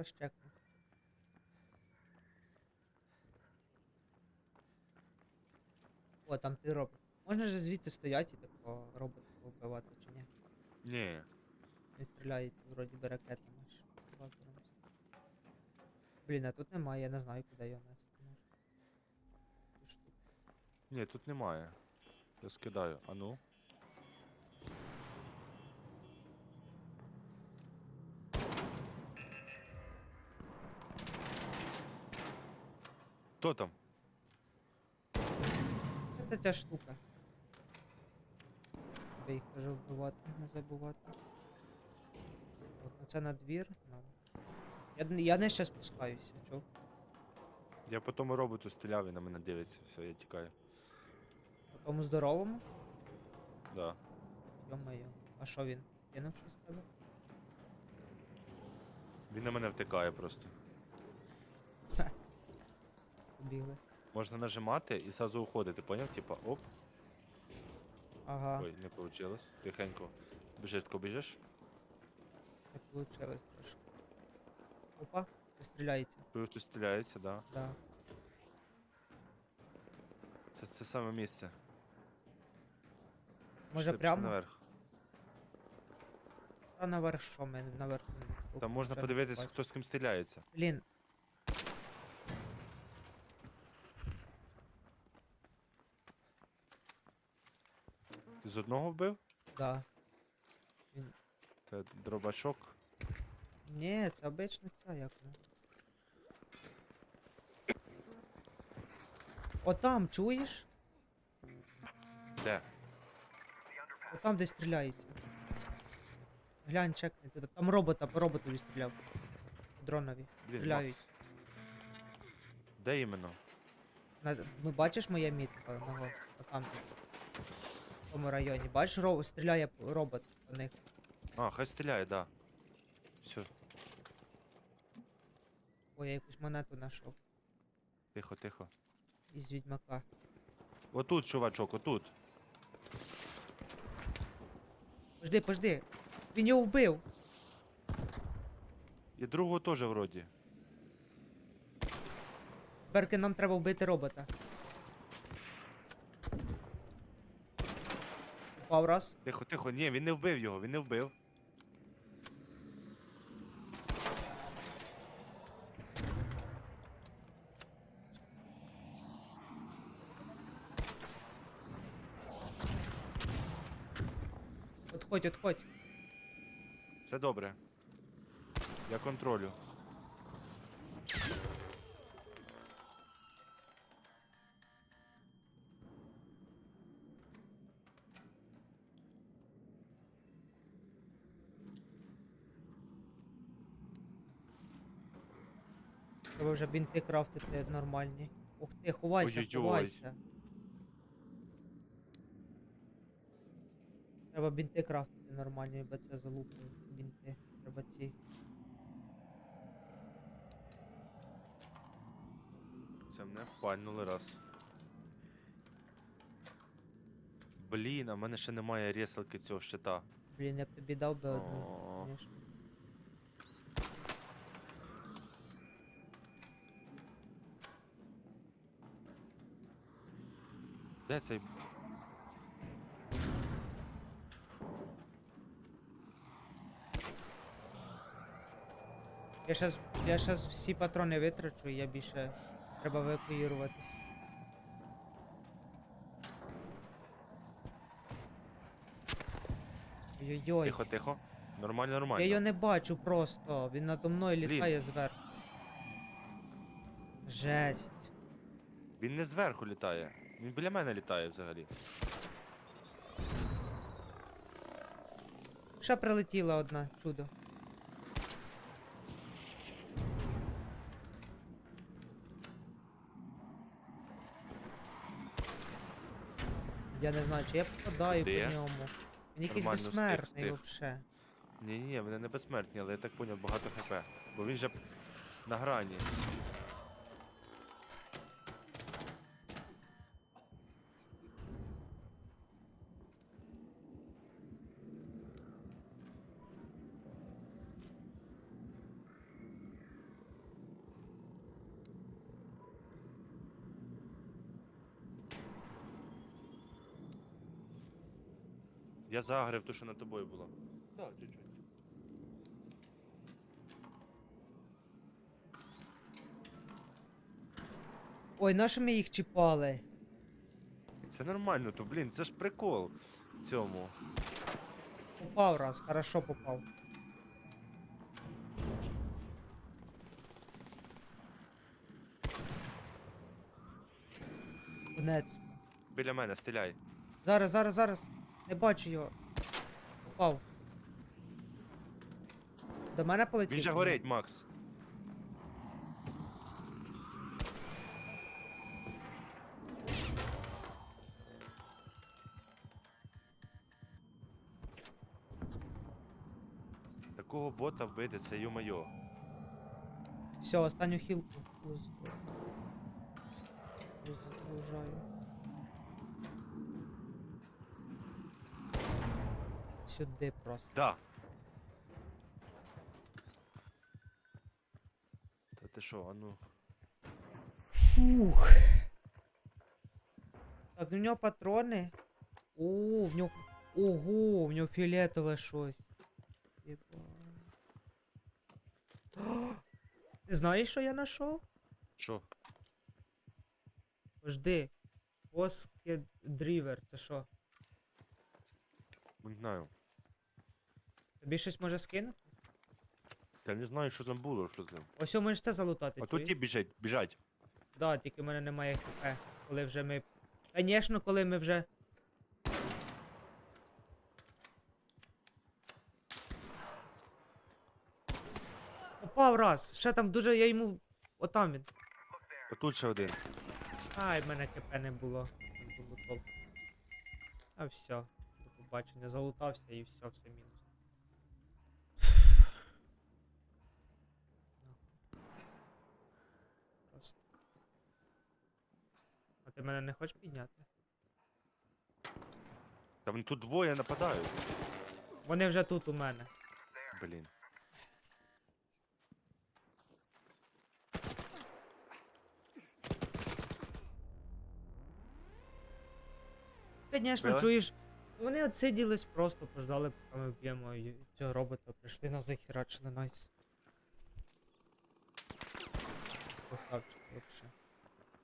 раз чекну. О, там ти робот. Можна ж звідти стояти і такого робота вбивати, чи ні? Ні. Він стріляється вроді би ракетами ж. лазером. Блін, а тут немає, я не знаю, куди його нести можу. Цю штуку. Ні, тут немає. Я скидаю. А ну. Хто там? Та Це ця штука. Треба їх теж вбивати, не забувати. От, ну це на двір. Ну. Я, я не ще спускаюся, чув? Я по тому роботу стріляв і на мене дивиться. Все, я тікаю. По тому здоровому. Да. Йо-моє. А що він? Кинув щось з тебе? Він на мене втикає просто. Побігли. Можна нажимати і зразу уходити, поняв? Типа, оп. Ага, Ой, не вийшло. Тихенько. Біжитко біжиш. не вийшло трошки. Опа, стріляється. Чую, хтось стріляється, да. Да. Це це саме місце. Може Пішли, пішли прямо? наверх. Та наверх що ми наверх. Там можна подивитися, хто з ким стріляється. Блін. З одного вбив? Да. Це дробачок. Ні, це обична ця як. О там, чуєш? Де? О там де стріляється. Глянь, чекни туди. Там робота по роботові стріляв. По дронові. Блін, Стріляють. Макс. Де іменно? На, ну бачиш моя мітка одного? Отам. В тому районі. Бачиш, ро... стріляє робот по них. А, хай стріляє, да. Все, Ой, я якусь монету знайшов. тихо, тихо. Із відьмака. Отут, чувачок, отут. Пожди, пожди. Він його вбив. І другого теж вроді. Берки, нам треба вбити робота. Упав раз. Тихо, тихо, ні, він не вбив його, він не вбив. Отходь, отходь. Все добре. Я контролю. Треба вже бінти крафтити нормальні. Ух ти, ховайся, Ой-ой-ой. ховайся. Треба бінти крафтити нормальні, бо це залупують бінти. Треба ці. Це мене пальнули раз. Блін, а в мене ще немає ресалки цього щита. Блін, я б тобі дав би одну, О. звісно. Де цей? Я щас, я щас всі патрони витрачу, і я більше треба евакуюватись. Ой-ой-ой. Тихо, тихо. Нормально, Я нормально. його не бачу просто. Він надо мною Блін. літає зверху. Жесть. Він не зверху літає. Він біля мене літає взагалі. Ще прилетіла одна чудо. Я не знаю, чи я попадаю Де? по ньому. Він якийсь Нормально, встиг, безсмертний встиг. вообще. Ні, ні, вони не безсмертні, але я так поняв, багато хп. Бо він же на грані. Я загрив то, що над тобою було. Так, чуть-чуть. Ой, на що ми їх чіпали? Це нормально, то, блін, це ж прикол в цьому. Попав раз, хорошо попав. Конець. Біля мене, стріляй. Зараз, зараз, зараз. Не бачу його. Попав. До мене полетів. Він же горить, Макс. Такого бота вбити, це ю-моє. Все, останню хілку. Луз- Сюди просто. Да. Та ти що, а ну. Фух. Так, в нього патрони. О, в нього. Ого, в нього фіолетове щось. Єба. Ти знаєш, що я знайшов? Що? Жди. Воскет дрівер, це що? Не знаю. Тобі щось може скинути? Я не знаю, що там було, що там. Ось о, можеш це залутати. А тут ті біжать, біжать. Да, тільки в мене немає хп. Коли вже ми. Звісно, коли ми вже. Попав раз. Ще там дуже я йому. Отам він. А тут ще один. Ай, в мене КП не було. Не було толку. А все. До побачення. Залутався і все, все мінус. Просто. А ти мене не хочеш підняти? Там тут двоє нападають. Вони вже тут у мене. Блін. Звісно, Били? чуєш. Вони отсиділись просто, пождали, поки ми вб'ємо й- цього робота, прийшли нас захерачили, найс. Красавчик, вообще.